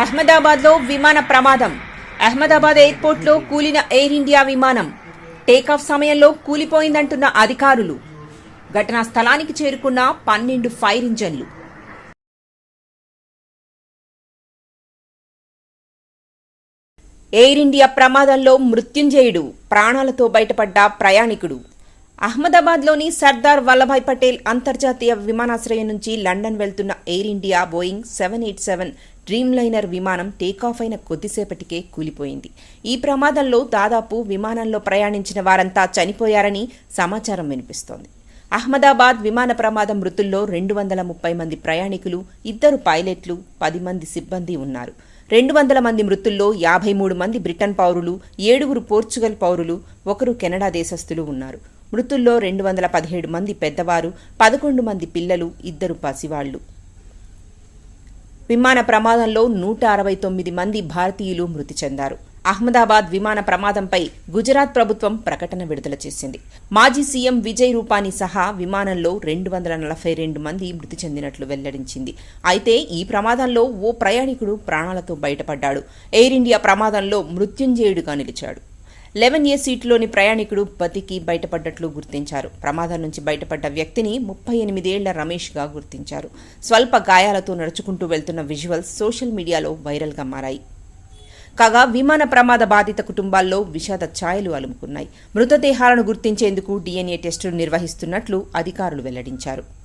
అహ్మదాబాద్లో విమాన ప్రమాదం. అహ్మదాబాద్ ఎయిర్పోర్ట్లో కూలిన ఎయిర్ ఇండియా విమానం. టేకాఫ్ సమయంలో కూలిపోయిందంటున్న అధికారులు. ఘటనా స్థలానికి చేరుకున్న పన్నెండు ఫైర్ ఇంజన్లు. ఎయిర్ ఇండియా ప్రమాదంలో మృత్యుంజయుడు ప్రాణాలతో బయటపడ్డ ప్రయాణికుడు. అహ్మదాబాద్లోని సర్దార్ వల్లభాయ్ పటేల్ అంతర్జాతీయ విమానాశ్రయం నుంచి లండన్ వెళ్తున్న Air India Boeing seven eight seven Dreamliner విమానం టేకాఫ్ అయిన కొద్దిసేపటికే కూలిపోయింది. ఈ ప్రమాదంలో దాదాపు విమానంలో ప్రయాణించిన వారంతా చనిపోయారని సమాచారం వినిపిస్తోంది. అహ్మదాబాద్ విమాన ప్రమాదం మృతుల్లో రెండు వందల ముప్పై మంది ప్రయాణికులు ఇద్దరు పైలట్లు పది మంది సిబ్బంది ఉన్నారు. రెండు వందల మంది మృతుల్లో యాభై మూడు మంది బ్రిటన్ పౌరులు ఏడుగురు పోర్చుగల్ పౌరులు ఒకరు కెనడా దేశస్థులు ఉన్నారు. మృతుల్లో రెండు వందల పదిహేడు మంది పెద్దవారు పదకొండు మంది పిల్లలు ఇద్దరు పసివాళ్ళు. విమాన ప్రమాదంలో నూట అరవై తొమ్మిది మంది భారతీయులు మృతి చెందారు. అహ్మదాబాద్ విమాన ప్రమాదంపై గుజరాత్ ప్రభుత్వం ప్రకటన విడుదల చేసింది. మాజీ సీఎం విజయ్ రూపానీ సహా విమానంలో రెండు వందల నలభై రెండు మంది మృతి చెందినట్లు వెల్లడించింది. అయితే ఈ ప్రమాదంలో ఓ ప్రయాణికుడు ప్రాణాలతో బయటపడ్డాడు. ఎయిర్ ఇండియా ప్రమాదంలో మృత్యుంజయుడుగా నిలిచాడు. లెవెన్ ఏ సీటులోని ప్రయాణికుడు బతికి బయటపడ్డట్లు గుర్తించారు. ప్రమాదం నుంచి బయటపడ్డ వ్యక్తిని ముప్పై ఎనిమిదేళ్ళ రమేష్గా గుర్తించారు. స్వల్ప గాయాలతో నడుచుకుంటూ వెళ్తున్న విజువల్స్ సోషల్ మీడియాలో వైరల్గా మారాయి. కాగా విమాన ప్రమాద బాధిత కుటుంబాల్లో విషాద ఛాయలు అలుముకున్నాయి. మృతదేహాలను గుర్తించేందుకు డీఎన్ఏ టెస్టులు నిర్వహిస్తున్నట్లు అధికారులు వెల్లడించారు.